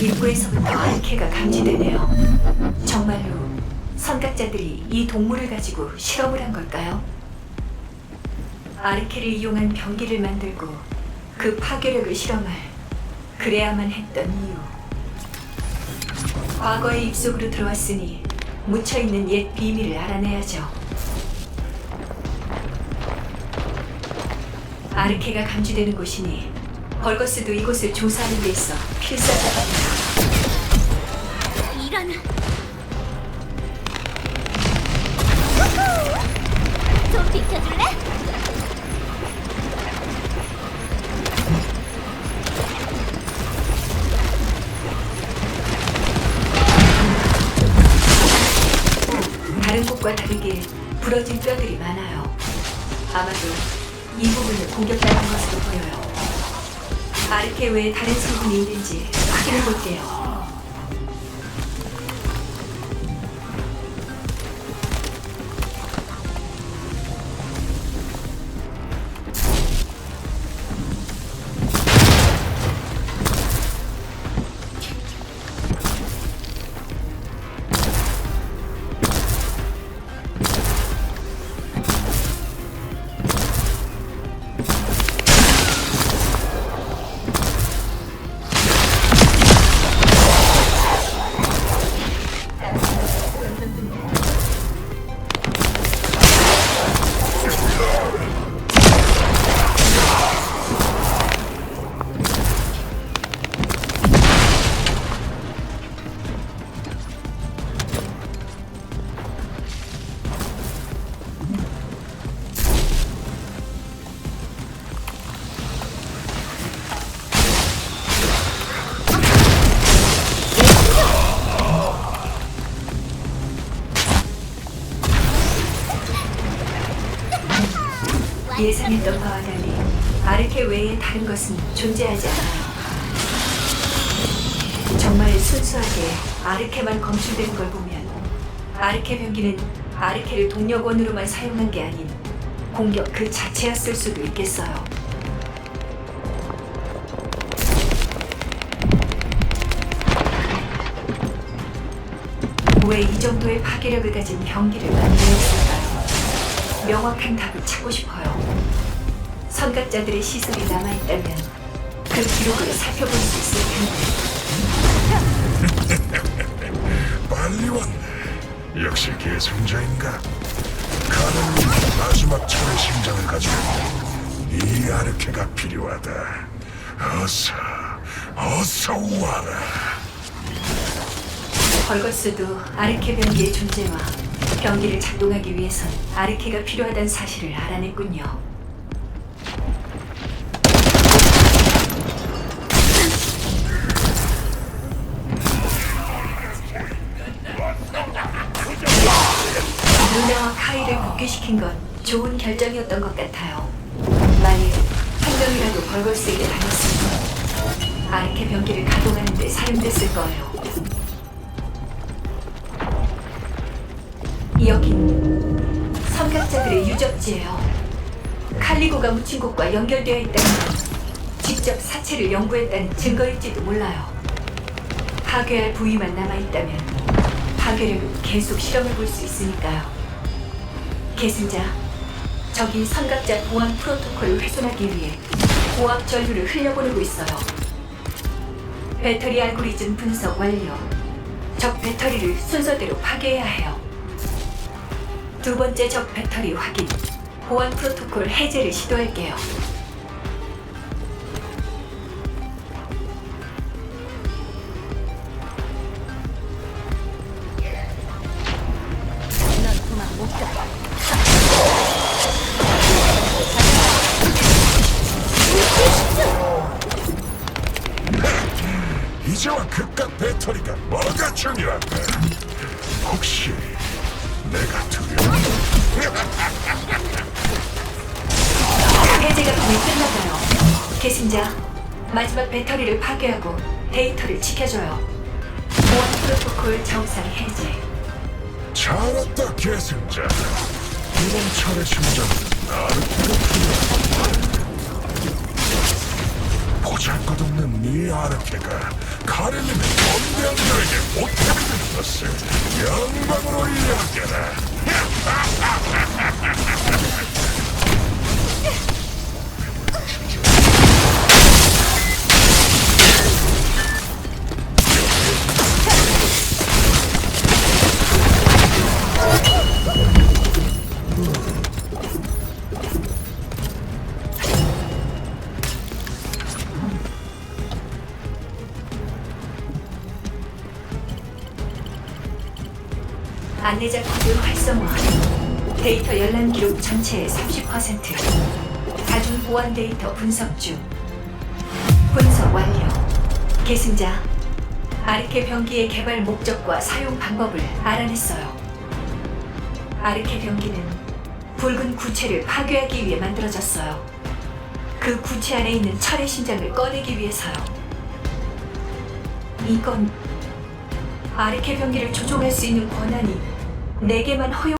입구에서부터 아르케가 감지되네요. 정말로 선각자들이 이 동물을 가지고 실험을 한 걸까요? 아르케를 이용한 병기를 만들고 그 파괴력을 실험할 그래야만 했던 이유. 과거의 입속으로 들어왔으니 묻혀있는 옛 비밀을 알아내야죠. 아르케가 감지되는 곳이니 벌거스도 이곳을 조사하는 데 있어 필사적입니다. 이런 좀 비켜줄래? 다른 곳과 다르게 부러진 뼈들이 많아요. 아마도 이 부분을 공격당한 것으로 보여요. 아르케 외에 다른 성분이 있는지 확인해 볼게요. 예상했던 바와 달리 아르케 외에 다른 것은 존재하지 않아요. 정말 순수하게 아르케만 검출된 걸 보면 아르케 병기는 아르케를 동력원으로만 사용한 게 아닌 공격 그 자체였을 수도 있겠어요. 왜 이 정도의 파괴력을 가진 병기를 만들었을까요? 명확한 답을 찾고 싶어요. 선각자들의 시설이 남아있다면 그 기록을 살펴볼 수 있을 텐데. 빨리 왔네. 역시 계승자인가? 가는 마지막 철의 심장을 가지고 이 아르케가 필요하다. 어서, 어서 와라. 벌거스도 아르케 병기의 존재와 병기를 작동하기 위해선 아르케가 필요하다는 사실을 알아냈군요. 누나와 카이를 복귀시킨 건 좋은 결정이었던 것 같아요. 만일 한 명이라도 벌거스에게 다녔으면 아르케 병기를 가동하는 데 사용됐을 거예요. 여긴 선각자들의 유적지예요. 칼리고가 묻힌 곳과 연결되어 있다는 건 직접 사체를 연구했다는 증거일지도 몰라요. 파괴할 부위만 남아있다면 파괴를 계속 실험해 볼 수 있으니까요. 계승자, 적이 선각자 보안 프로토콜을 훼손하기 위해 고압 전류를 흘려보내고 있어요. 배터리 알고리즘 분석 완료. 적 배터리를 순서대로 파괴해야 해요. 두 번째 적 배터리 확인. 보안 프로토콜 해제를 시도할게요. 이제와 극각 배터리가 뭐가 중요한데? 혹시 내가 두려워? 해제가 거의 끝나가요. 계승자, 마지막 배터리를 파괴하고 데이터를 지켜줘요. 보안 프로토콜 정상 해제. 잘했다 계승자. 이번 차례 심장은 필요하다. 보 잘것없는 네 아르케가 가렌님의 거대한 자에게 보탬이 되는 것을 영광으로 이야기하라. 내자 코드 활성화. 데이터 열람 기록 전체의 30%. 다중 보안 데이터 분석 중. 분석 완료. 계승자, 아르케 병기의 개발 목적과 사용 방법을 알아냈어요. 아르케 병기는 붉은 구체를 파괴하기 위해 만들어졌어요. 그 구체 안에 있는 철의 심장을 꺼내기 위해서요. 이건 아르케 병기를 조종할 수 있는 권한이 내게만 허용.